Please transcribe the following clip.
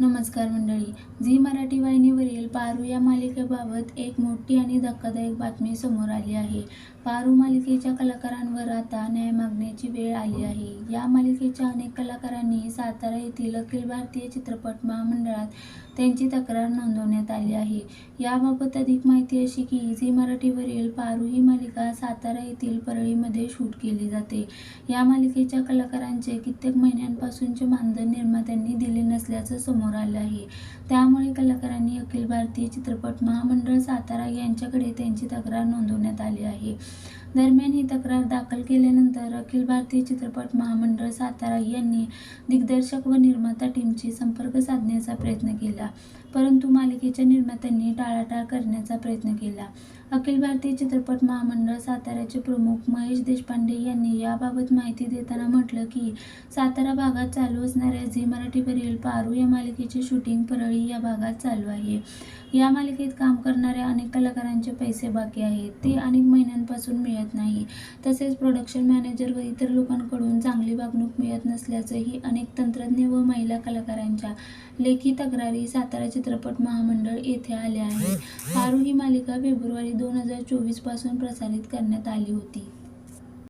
नमस्कार मंडळी. झी मराठी वाहिनीवरील पारू या मालिकेबाबत एक मोठी आणि धक्कादायक बातमी समोर आली आहे. पारू मालिकेच्या कलाकारांवर आता न्याय मागण्याची वेळ आली आहे. या मालिकेच्या अनेक कलाकारांनी सातारा येथील अखिल भारतीय चित्रपट महामंडळात त्यांची तक्रार नोंदवण्यात आली आहे. याबाबत अधिक माहिती अशी की झी मराठीवरील पारू ही मालिका सातारा येथील परळीमध्ये शूट केली जाते. या मालिकेच्या कलाकारांचे कित्येक महिन्यांपासूनचे मानधन निर्मात्यांनी दिले नसल्याचं समोर आलं आहे. त्यामुळे कलाकारांनी अखिल भारतीय चित्रपट महामंडळ सातारा यांच्याकडे त्यांची तक्रार नोंदवण्यात आली आहे. दरम्यान ही तक्रार दाखल केल्यानंतर अखिल भारतीय चित्रपट महामंडळ सातारा यांनी दिग्दर्शक व निर्माता टीमशी संपर्क साधण्याचा प्रयत्न केला. परंतु मालिकेच्या निर्मात्यांनी टाळाटाळ करण्याचा प्रयत्न केला. अखिल भारतीय चित्रपट महामंडळ साताऱ्याचे प्रमुख महेश देशपांडे यांनी याबाबत माहिती देताना म्हटलं की सातारा भागात चालू असणाऱ्या झी मराठीवरील पारू या मालिकेचे शूटिंग परळी या भागात चालू आहे. या मालिकेत काम करणाऱ्या अनेक कलाकारांचे पैसे बाकी आहेत. ते अनेक महिन्यांपासून मिळत नाही. तसेच प्रोडक्शन मॅनेजर व इतर लोकांकडून चांगली वागणूक मिळत नसल्याचंही अनेक तंत्रज्ञ व महिला कलाकारांच्या लेखी तक्रारी सातारा चित्रपट महामंडळ येथे आल्या आहेत. पारू ही मालिका फेब्रुवारी दोन हजार चोवीसपासून प्रसारित करण्यात आली होती.